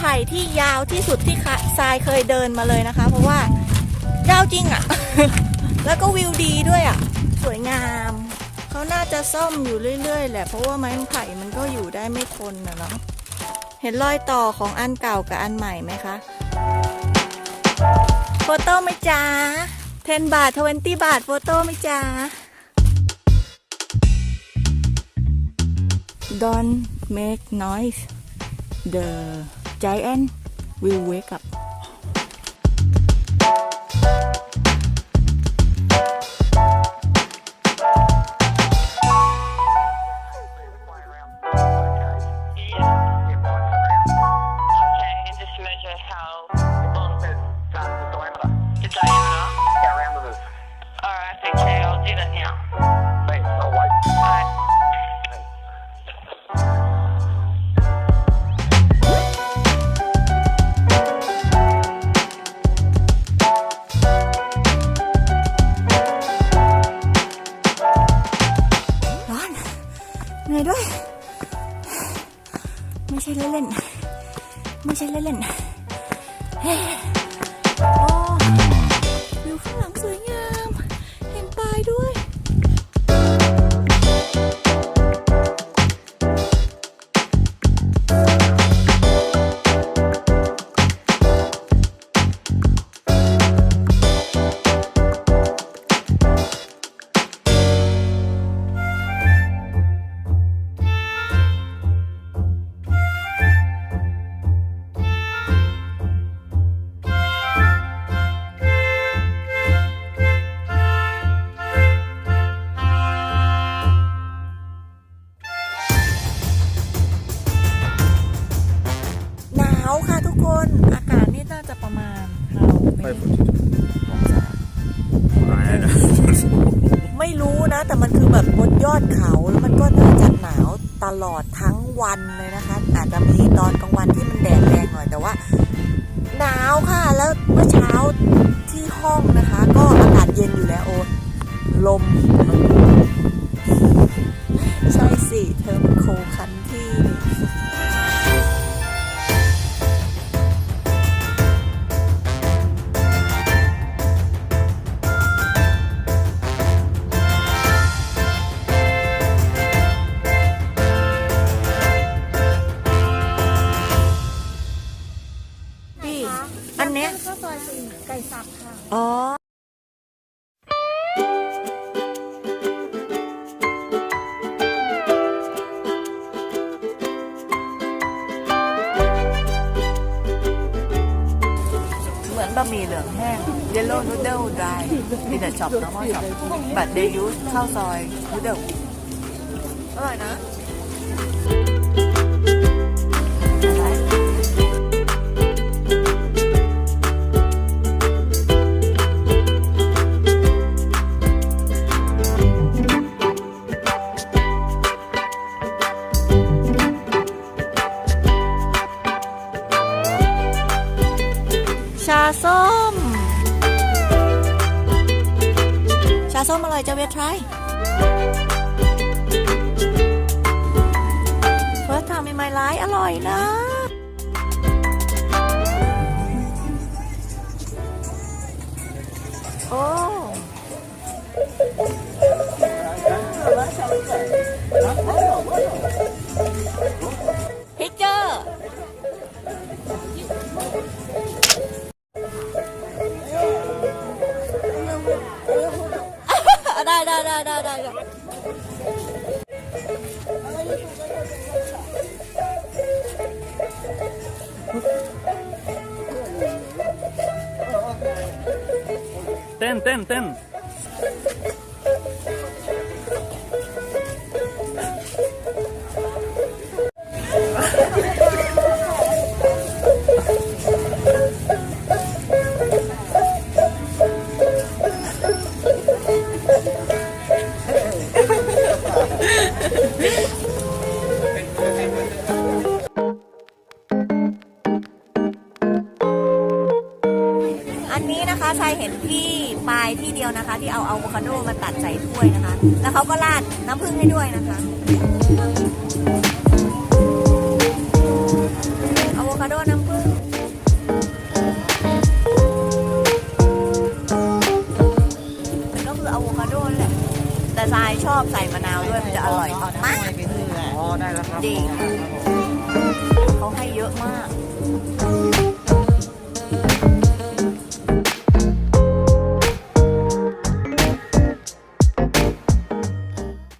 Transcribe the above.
ไผ่ที่ยาวที่สุดที่ทรายเคยเดินมาเลยนะคะ เพราะว่ายาวจริงอะ่ะ แล้วก็วิวดีด้วยอะ่ะ สวยงาม เขาน่าจะซ่อมอยู่เรื่อยๆแหละ เพราะว่าไม้ไผ่มันก็อยู่ได้ไม่ทนนะเนาะ เห็นรอยต่อของอันเก่ากับอันใหม่ไหมคะโฟโต้ไหมจ๊ะ10 บาท 20 บาทโฟโต้ไหมจ๊ะ Don't make noise the giant will wake up เหนื่อยด้วย ไม่ใช่เล่นๆไม่ใช่เล่นๆเฮ้โอ้วิวข้างหลังสวยงาม เห็นปลายด้วย ไม่องศาไม่รู้นะ แต่มันคือแบบบนยอดเขาแล้วมันก็น่าจะหนาวตลอดทั้งวันเลยนะคะ อาจจะมีตอนกลางวันที่มันแดดแรงหน่อยแต่ว่า หนาวค่ะแล้วเมื่อเช้าที่ห้องนะคะ ก็อากาศเย็นอยู่แล้วโอ้ลมใสับค่ะอ๋อเหมือนบะหมี่เหลืองแห้ง yellow noodle dry in the shop normal shop but they use ข้าวซอย noodle อร่อยนะ ชาส้ เต้น ที่เอาอะโวคาโดมาตัดใส่ถ้วยนะคะ แล้วเขาก็ราดน้ำผึ้งให้ด้วยนะคะอะโวคาโดน้ำผึ้งมันก็คืออะโวคาโดแหละ แต่ทายชอบใส่มะนาวด้วยมันจะอร่อยมากอ๋อได้แล้วครับจริงเขาให้เยอะมาก